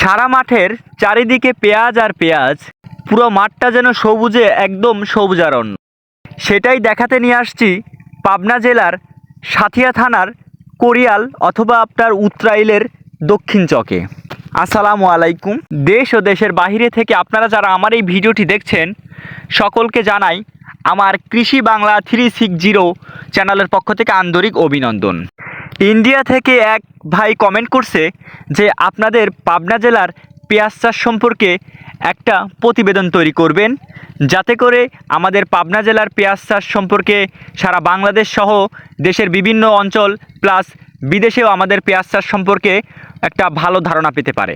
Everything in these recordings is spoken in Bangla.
সারা মাঠের চারিদিকে পেঁয়াজ আর পেঁয়াজ। পুরো মাঠটা যেন সবুজে একদম সবুজারণ্য সেটাই দেখাতে নিয়ে আসছি পাবনা জেলার সাথিয়া থানার কোরিয়াল অথবা আপনার উত্রাইলের দক্ষিণ চকে। আসসালামু আলাইকুম। দেশ ও দেশের বাইরে থেকে আপনারা যারা আমার এই ভিডিওটি দেখছেন, সকলকে জানাই আমার কৃষি বাংলা থ্রি সিক্স জিরো চ্যানেলের পক্ষ থেকে আন্তরিক অভিনন্দন। ইন্ডিয়া থেকে এক ভাই কমেন্ট করছে যে আপনাদের পাবনা জেলার পেঁয়াজ চাষ সম্পর্কে একটা প্রতিবেদন তৈরি করবেন, যাতে করে আমাদের পাবনা জেলার পেঁয়াজ চাষ সম্পর্কে সারা বাংলাদেশ সহ দেশের বিভিন্ন অঞ্চল প্লাস বিদেশেও আমাদের পেঁয়াজ চাষ সম্পর্কে একটা ভালো ধারণা পেতে পারে।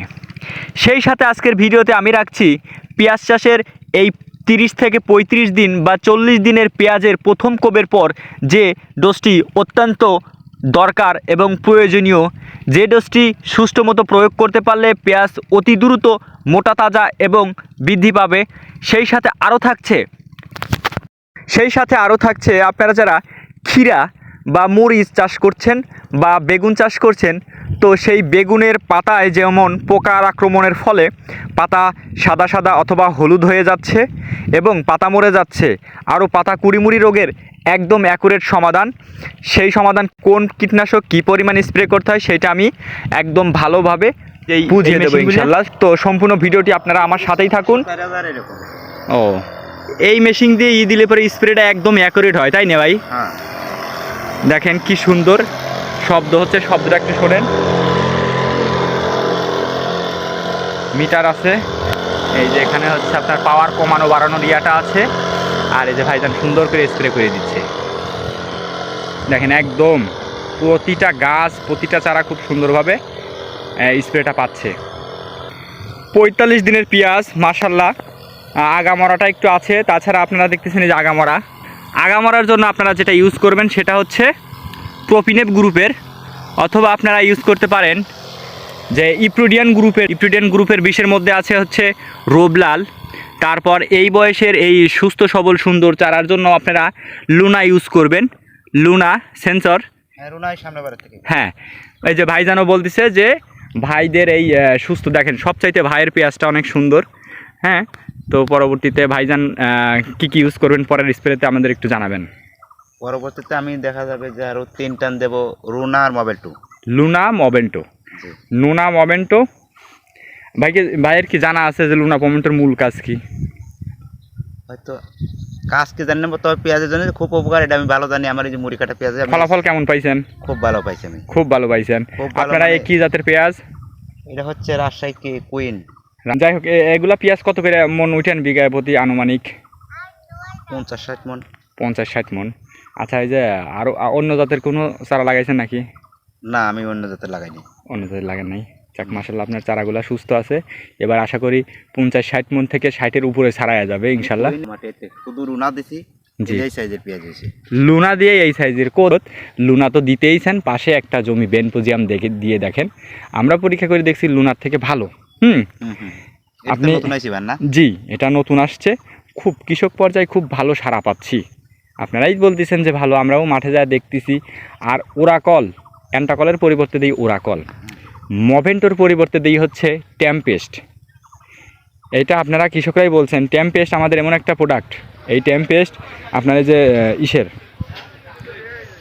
সেই সাথে আজকের ভিডিওতে আমি রাখছি পেঁয়াজ চাষের এই তিরিশ থেকে পঁয়ত্রিশ দিন বা চল্লিশ দিনের পেঁয়াজের প্রথম কোবের পর যে ডোজটি অত্যন্ত দরকার এবং প্রয়োজনীয় যে ডোজটি সুষ্ঠু মতো প্রয়োগ করতে পারলে পেঁয়াজ অতি দ্রুত মোটা, তাজা এবং বৃদ্ধি পাবে। সেই সাথে আরও থাকছে সেই সাথে আরও থাকছে আপনারা যারা ক্ষীরা বা মরিচ চাষ করছেন বা বেগুন চাষ করছেন, তো সেই বেগুনের পাতায় যেমন পোকার আক্রমণের ফলে পাতা সাদা সাদা অথবা হলুদ হয়ে যাচ্ছে এবং পাতা মরে যাচ্ছে। আরও পাতা কুড়িমুড়ি রোগের একদম অ্যাকুরেট সমাধান। সেই সমাধান কোন কীটনাশক কী পরিমাণ স্প্রে করতে হয় সেটা আমি একদম ভালোভাবে এই বুঝিয়ে দেবো ইনশাল্লাহ। তো সম্পূর্ণ ভিডিওটি আপনারা আমার সাথেই থাকুন। ও। এই মেশিন দিয়ে ই দিলে পরে স্প্রেটা একদম অ্যাকুরেট হয় তাই না ভাই? হ্যাঁ। দেখেন কি সুন্দর শব্দ হচ্ছে শব্দটা একটু শোনেন। মিটার আছে। এই যে এখানে হচ্ছে আপনার পাওয়ার কমানো বাড়ানোর ইয়াটা আছে। আর এই যে ভাইজান সুন্দর করে স্প্রে করে দিচ্ছে। দেখেন একদম প্রতিটা গাছ, প্রতিটা চারা খুব সুন্দরভাবে স্প্রেটা পাচ্ছে। পঁয়তাল্লিশ দিনের পেঁয়াজ মাসাল্লাহ আগামরাটা একটু আছে, তাছাড়া আপনারা দেখতেছেন যে আগামরা। আগামরার জন্য আপনারা যেটা ইউজ করবেন সেটা হচ্ছে প্রোপিনেপ গ্রুপের, অথবা আপনারা ইউজ করতে পারেন যে ইপ্রুডিয়ান গ্রুপের ইপ্রুডিয়ান গ্রুপের বিষের মধ্যে আছে হচ্ছে রোবলাল। তারপর এই বয়সের এই সুস্থ সবল সুন্দর চারার জন্য আপনারা লুনা ইউজ করবেন। লুনা সেন্সর হ্যাঁ রুনাই সামনে বাড়ি থেকে। হ্যাঁ এই যে ভাইজানও বলতেছে যে ভাইদের এই সুস্থ দেখেন সবচাইতে ভাইয়ের পেঁয়াজটা অনেক সুন্দর। হ্যাঁ তো পরবর্তীতে ভাইজান কি কি ইউজ করবেন পরের স্প্রেতে আমাদের একটু জানাবেন। পরবর্তীতে আমি দেখা যাবে যে আরও তিন টান দেবো রুনা আর মোবাইল টু লুনা মবেন্টো। লুনা মবেন্টো ভাইকে ভাইয়ের কি জানা আছে যে লুনা মমেন্টোর মূল কাজ কি? হয়তো কাজ কি জানি না তবে পেঁয়াজের জন্য খুব উপকার এটা আমি ভালো জানি আমার এই যে মুড়ি কাটা পেঁয়াজ ফলাফল কেমন পাইছেন? খুব ভালো পাইছি আমি। খুব ভালো পাইছেন। আপনারা এই মানে- কি জাতের পেঁয়াজ? এটা হচ্ছে রাজশাহী কি কুইন। যাই হোক এগুলা পেঁয়াজ কত করে মন উঠেন বিঘায় প্রতি আনুমানিক? পঞ্চাশ ষাট মন। পঞ্চাশ ষাট মন। আচ্ছা এই যে আরও অন্য জাতের কোনো চারা লাগাইছেন নাকি? না আমি অন্য জাতের লাগাইনি। অন্য জাতের লাগান নাই। যাক মাসাল্লাহ আপনার চারাগুলো সুস্থ আছে। এবার আশা করি পঞ্চাশ ষাট মন থেকে ষাটের উপরে ছাড়াইয়া যাবে ইনশাল্লাহ শুধু রুনা দিছি লুনা দিয়ে এই সাইজের কোদ। লুনা তো দিতেইছেন পাশে একটা জমি বেনপোজিয়াম দেখে দিয়ে দেখেন। আমরা পরীক্ষা করে দেখছি লুনার থেকে ভালো। হুম? আপনি- জি এটা নতুন আসছে। খুব কৃষক পর্যায়ে খুব ভালো সাড়া পাচ্ছি। আপনারাই বলতেছেন যে ভালো আমরাও মাঠে যা দেখতেছি। আর ওরাকল অ্যান্টাকলের পরিবর্তে দিই ওরাকল। মভেন্টোর পরিবর্তে দিই হচ্ছে ট্যাম্পেস্ট এটা আপনারা কৃষকরাই বলছেন ট্যাম্পেস্ট আমাদের এমন একটা প্রোডাক্ট এই ট্যাম্পেস্ট আপনার যে ইসের,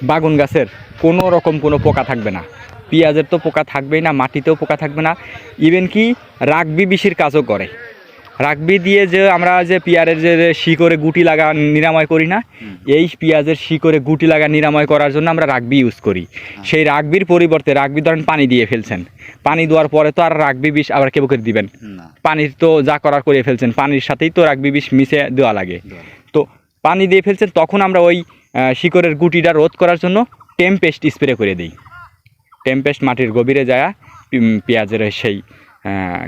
বাগুন গাছের, কোনো রকম কোনো পোকা থাকবে না। পেঁয়াজের তো পোকা থাকবেই না, মাটিতেও পোকা থাকবে না। ইভেন কি রাগবি বিষির কাজও করে। রাগবি দিয়ে যে আমরা যে পেঁয়াজের যে যে শিকড়ে গুটি লাগা নিরাময় করি না এই পেঁয়াজের শিকড়ে গুটি লাগা নিরাময় করার জন্য আমরা রাগবি ইউজ করি। সেই রাগবির পরিবর্তে রাগবি ধরেন পানি দিয়ে ফেলছেন। পানি দেওয়ার পরে তো আর রাগবি বিষ আবার কেউ করে দিবেন? পানির তো যা করার করে ফেলছেন পানির সাথেই তো রাগবি বিষ মিশে দেওয়া লাগে। তো পানি দিয়ে ফেলছেন তখন আমরা ওই শিকড়ের গুটিটা রোধ করার জন্য টেম্পেস্ট স্প্রে করে দিই। টেম্পেস্ট মাটির গভীরে যায় পেঁয়াজের সেই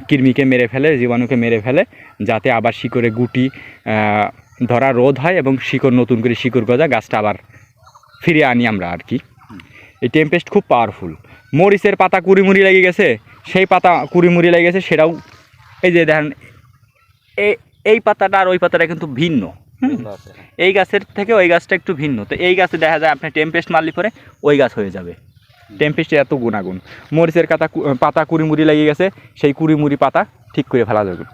কৃমিকে মেরে ফেলে জীবাণুকে মেরে ফেলে যাতে আবার শিকড়ে গুটি ধরা রোধ হয় এবং শিকড় নতুন করে শিকড় গজা গাছটা আবার ফিরিয়ে আনি আমরা আর কি। এই টেম্পেস্ট খুব পাওয়ারফুল মরিচের পাতা কুড়িমুড়ি লেগে গেছে সেই পাতা কুড়িমুড়ি লেগে গেছে সেটাও এই যে দেখেন এই এই পাতাটা আর ওই পাতাটা কিন্তু ভিন্ন। এই গাছের থেকে ওই গাছটা একটু ভিন্ন। তো এই গাছে দেখা যায় আপনি টেম্পেস্ট মারলি পরে ওই গাছ হয়ে যাবে। টেম্পেস্টে এত গুণাগুণ। মরিচের কাতা পাতা কুড়িমুড়ি লাগিয়ে গেছে, সেই কুড়িমুড়ি পাতা ঠিক করে ফেলা যাবে।